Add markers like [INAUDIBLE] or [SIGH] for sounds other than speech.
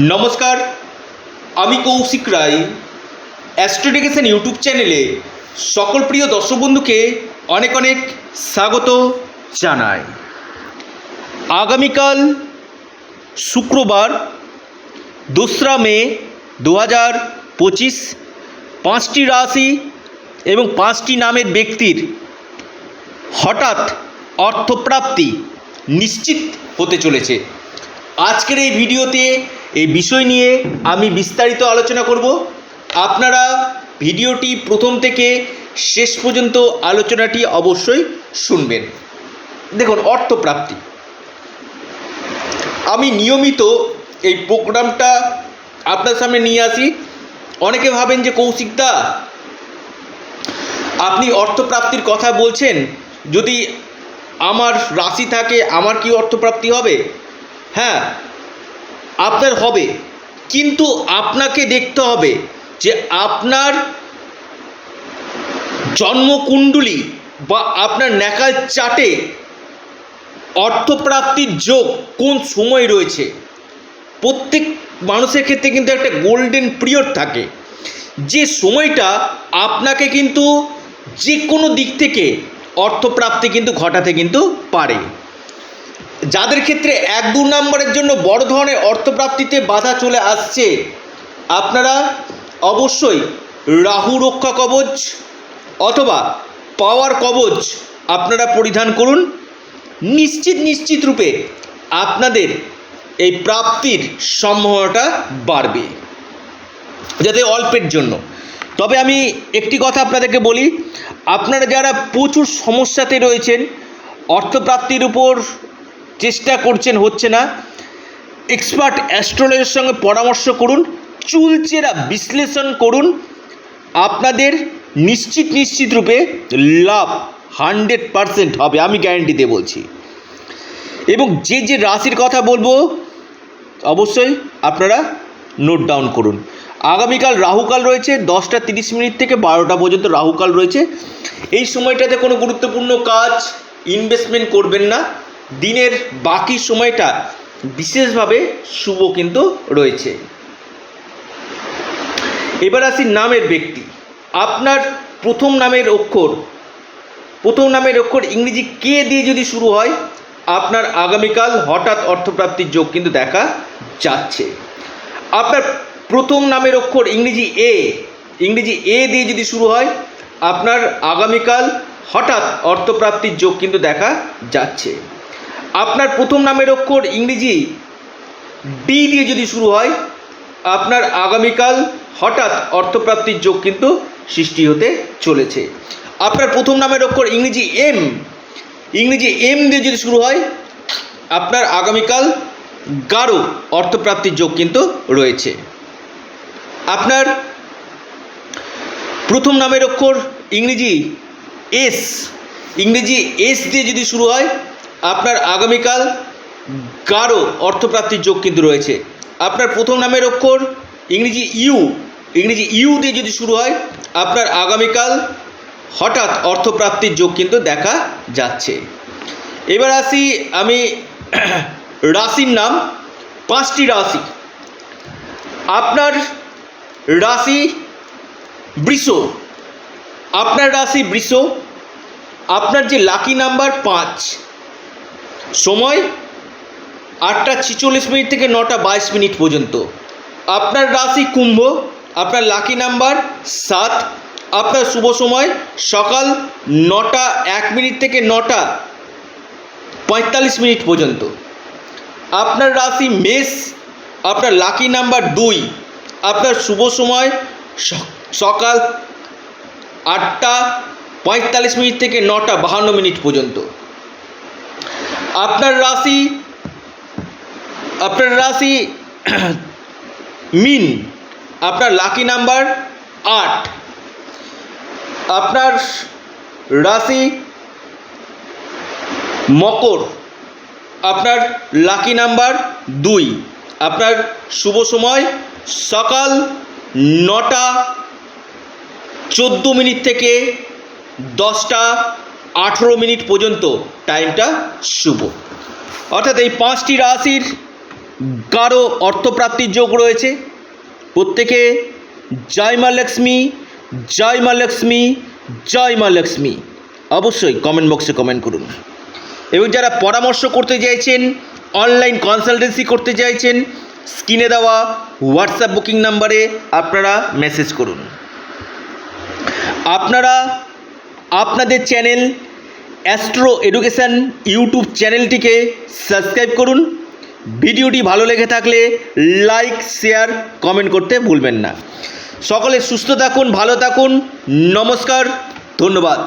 নমস্কার, আমি কৌশিক রায়। অ্যাস্ট্রোডিকেশন ইউটিউব চ্যানেলে সকল প্রিয় দর্শক বন্ধুকে অনেক অনেক স্বাগত জানাই। আগামীকাল শুক্রবার, দোসরা মে দু হাজার পঁচিশ, পাঁচটি রাশি এবং পাঁচটি নামের ব্যক্তির হঠাৎ অর্থপ্রাপ্তি নিশ্চিত হতে চলেছে। আজকের এই ভিডিওতে এই বিষয় নিয়ে আমি বিস্তারিত আলোচনা করব। আপনারা ভিডিওটি প্রথম থেকে শেষ পর্যন্ত আলোচনাটি অবশ্যই শুনবেন। দেখুন, অর্থপ্রাপ্তি। আমি নিয়মিত এই প্রোগ্রামটা আপনার সামনে নিয়ে আসি। অনেকে ভাবেন যে কৌশিকদা আপনি অর্থপ্রাপ্তির কথা বলছেন। যদি আমার রাশি থাকে, আমার কি অর্থপ্রাপ্তি হবে? হ্যাঁ আপনার হবে। কিন্তু আপনাকে দেখতে হবে যে আপনার জন্মকুণ্ডলী বা আপনার ন্যাকাল চাটে অর্থপ্রাপ্তির যোগ কোন সময় রয়েছে? প্রত্যেক মানুষের ক্ষেত্রে কিন্তু একটা গোল্ডেন পিরিয়ড থাকে। যে সময়টা আপনাকে কিন্তু যে কোনো দিক থেকে অর্থপ্রাপ্তি কিন্তু ঘটাতে কিন্তু পারে। যাদের ক্ষেত্রে এক দু নম্বরের জন্য বড় ধরনের অর্থপ্রাপ্তিতে বাধা চলে আসছে, আপনারা অবশ্যই রাহু রক্ষা কবচ অথবা পাওয়ার কবচ আপনারা পরিধান করুন। নিশ্চিত নিশ্চিত রূপে আপনাদের এই প্রাপ্তির সম্ভাবনাটা বাড়বে, যাতে অল্পের জন্য। তবে আমি একটি কথা আপনাদেরকে বলি, আপনারা যারা প্রচুর সমস্যাতে রয়েছেন, অর্থপ্রাপ্তির উপর চেষ্টা করছেন, হচ্ছে না? এক্সপার্ট অ্যাস্ট্রোলজির সঙ্গে পরামর্শ করুন, চুলচেরা বিশ্লেষণ করুন। আপনাদের নিশ্চিত নিশ্চিত রূপে লাভ হান্ড্রেড পারসেন্ট হবে, আমি গ্যারেন্টি দিয়ে বলছি। এবং যে যে রাশির কথা বলব, অবশ্যই আপনারা নোট ডাউন করুন। আগামীকাল রাহুকাল রয়েছে, দশটা তিরিশ মিনিট থেকে বারোটা পর্যন্ত রাহুকাল রয়েছে। এই সময়টাতে কোনো গুরুত্বপূর্ণ কাজ ইনভেস্টমেন্ট করবেন না। দিনের বাকি সময়টা বিশেষভাবে শুভ কিন্তু রয়েছে। এবার আসি নামের ব্যক্তি। আপনার প্রথম নামের অক্ষর, প্রথম নামের অক্ষর ইংরেজি কে দিয়ে যদি শুরু হয়, আপনার আগামীকাল হঠাৎ অর্থপ্রাপ্তির যোগ কিন্তু দেখা যাচ্ছে। আপনার প্রথম নামের অক্ষর ইংরেজি এ ইংরেজি এ দিয়ে যদি শুরু হয়, আপনার আগামীকাল হঠাৎ অর্থপ্রাপ্তির যোগ কিন্তু দেখা যাচ্ছে। আপনার প্রথম নামের অক্ষর ইংরেজি ডি দিয়ে যদি শুরু হয়, আপনার আগামীকাল হঠাৎ অর্থপ্রাপ্তির যোগ কিন্তু সৃষ্টি হতে চলেছে। আপনার প্রথম নামের অক্ষর ইংরেজি এম ইংরেজি এম দিয়ে যদি শুরু হয়, আপনার আগামীকাল গাঢ় অর্থপ্রাপ্তির যোগ কিন্তু রয়েছে। আপনার প্রথম নামের অক্ষর ইংরেজি এস ইংরেজি এস দিয়ে যদি শুরু হয় আপনার আগামীকাল গাঢ় অর্থপ্রাপ্তির যোগ কিন্তু রয়েছে। আপনার প্রথম নামের অক্ষর ইংরেজি ইউ ইংরেজি ইউ দিয়ে যদি শুরু হয়, আপনার আগামীকাল হঠাৎ অর্থপ্রাপ্তির যোগ কিন্তু দেখা যাচ্ছে। এবার আসি আমি [CLEARS THROAT] রাশির নাম, পাঁচটি রাশি। আপনার রাশি বৃষ, আপনার রাশি বৃষ, আপনার যে লাকি নাম্বার পাঁচ সময় আটটা ছিচল্লিশ মিনিট থেকে নটা বাইশ মিনিট পর্যন্ত। আপনার রাশি কুম্ভ, আপনার লাকি নাম্বার সাত, আপনার শুভ সময় সকাল নটা এক মিনিট থেকে নটা পঁয়তাল্লিশ মিনিট পর্যন্ত। আপনার রাশি মেষ, আপনার লাকি নাম্বার দুই, আপনার শুভ সময় সকাল আটটা পঁয়তাল্লিশ মিনিট থেকে নটা বাহান্ন মিনিট পর্যন্ত। আপনার রাশি আপনার রাশি মিন, আপনার লাকি নাম্বার আট। আপনার রাশি মকর, আপনার লাকি নাম্বার দুই। আপনার শুভ সময় সকাল নটা চোদ্দ মিনিট থেকে দশটা আঠেরো মিনিট পর্যন্ত টাইমটা শুভ। অর্থাৎ এই পাঁচটি রাশির গাঢ় অর্থপ্রাপ্তির যোগ রয়েছে। প্রত্যেকে জয় মা লক্ষ্মী, জয় মা লক্ষ্মী, জয় মা লক্ষ্মী। অবশ্যই কমেন্ট বক্সে কমেন্ট করুন। এবং যারা পরামর্শ করতে চাইছেন অনলাইন কনসালটেন্সি করতে চাইছেন স্ক্রিনে দেওয়া হোয়াটসঅ্যাপ বুকিং নাম্বারে আপনারা মেসেজ করুন। আপনারা আপনাদের চ্যানেল অ্যাস্ট্রো এডুকেশান ইউটিউব চ্যানেলটিকে সাবস্ক্রাইব করুন। ভিডিওটি ভালো লেগে থাকলে লাইক, শেয়ার, কমেন্ট করতে ভুলবেন না। সকলে সুস্থ থাকুন, ভালো থাকুন। নমস্কার, ধন্যবাদ।